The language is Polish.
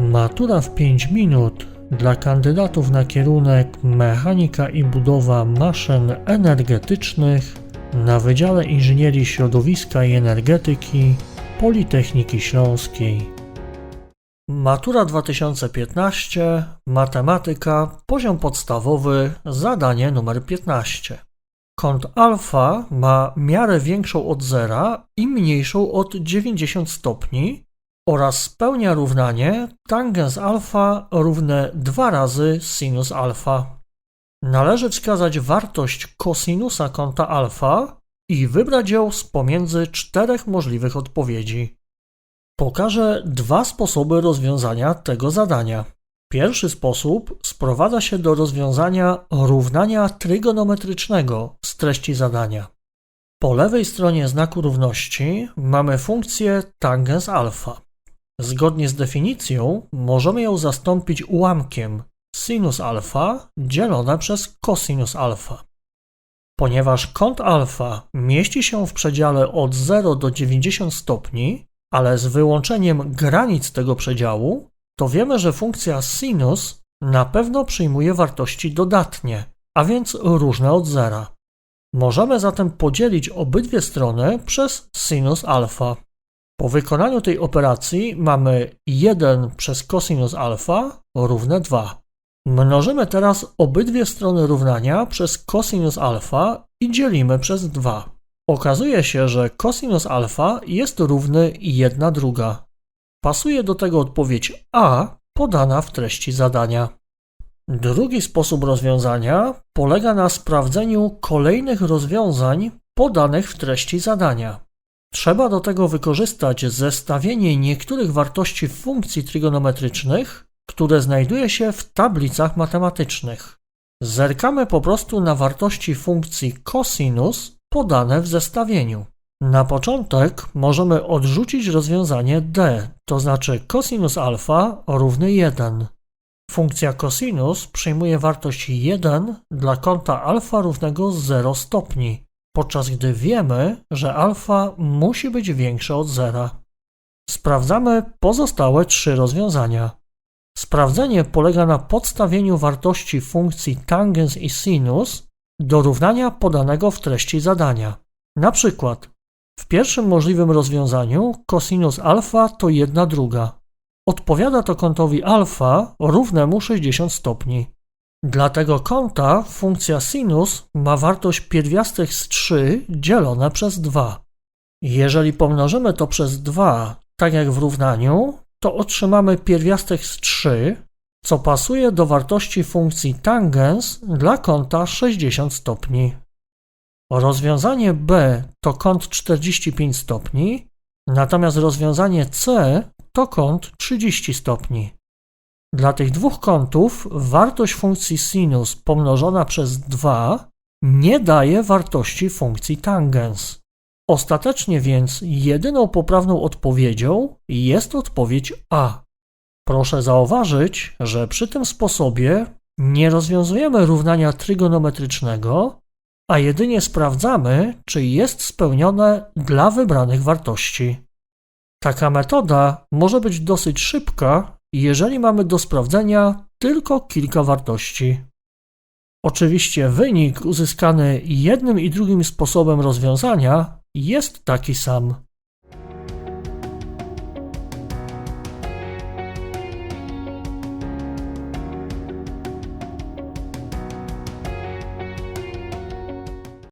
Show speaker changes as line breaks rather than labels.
Matura w 5 minut dla kandydatów na kierunek Mechanika i budowa maszyn energetycznych na Wydziale Inżynierii Środowiska i Energetyki Politechniki Śląskiej. Matura 2015, matematyka, poziom podstawowy, zadanie numer 15. Kąt alfa ma miarę większą od zera i mniejszą od 90 stopni oraz spełnia równanie tangens alfa równe 2 razy sinus alfa. Należy wskazać wartość kosinusa kąta alfa i wybrać ją z pomiędzy czterech możliwych odpowiedzi. Pokażę dwa sposoby rozwiązania tego zadania. Pierwszy sposób sprowadza się do rozwiązania równania trygonometrycznego z treści zadania. Po lewej stronie znaku równości mamy funkcję tangens alfa. Zgodnie z definicją możemy ją zastąpić ułamkiem sinus alfa dzielone przez cosinus alfa. Ponieważ kąt alfa mieści się w przedziale od 0 do 90 stopni, ale z wyłączeniem granic tego przedziału, to wiemy, że funkcja sinus na pewno przyjmuje wartości dodatnie, a więc różne od zera. Możemy zatem podzielić obydwie strony przez sinus alfa. Po wykonaniu tej operacji mamy 1 przez cosinus alfa równe 2. Mnożymy teraz obydwie strony równania przez cosinus alfa i dzielimy przez 2. Okazuje się, że cosinus alfa jest równy 1 druga. Pasuje do tego odpowiedź A podana w treści zadania. Drugi sposób rozwiązania polega na sprawdzeniu kolejnych rozwiązań podanych w treści zadania. Trzeba do tego wykorzystać zestawienie niektórych wartości funkcji trygonometrycznych, które znajduje się w tablicach matematycznych. Zerkamy po prostu na wartości funkcji cosinus podane w zestawieniu. Na początek możemy odrzucić rozwiązanie d, to znaczy cosinus alfa równy 1. Funkcja cosinus przyjmuje wartość 1 dla kąta alfa równego 0 stopni, podczas gdy wiemy, że alfa musi być większe od zera. Sprawdzamy pozostałe trzy rozwiązania. Sprawdzenie polega na podstawieniu wartości funkcji tangens i sinus do równania podanego w treści zadania. Na przykład w pierwszym możliwym rozwiązaniu cosinus alfa to 1 druga. Odpowiada to kątowi alfa równemu 60 stopni. Dla tego kąta funkcja sinus ma wartość pierwiastek z 3 dzielone przez 2. Jeżeli pomnożymy to przez 2, tak jak w równaniu, to otrzymamy pierwiastek z 3, co pasuje do wartości funkcji tangens dla kąta 60 stopni. Rozwiązanie B to kąt 45 stopni, natomiast rozwiązanie C to kąt 30 stopni. Dla tych dwóch kątów wartość funkcji sinus pomnożona przez 2 nie daje wartości funkcji tangens. Ostatecznie więc jedyną poprawną odpowiedzią jest odpowiedź A. Proszę zauważyć, że przy tym sposobie nie rozwiązujemy równania trygonometrycznego, a jedynie sprawdzamy, czy jest spełnione dla wybranych wartości. Taka metoda może być dosyć szybka, jeżeli mamy do sprawdzenia tylko kilka wartości. Oczywiście wynik uzyskany jednym i drugim sposobem rozwiązania jest taki sam.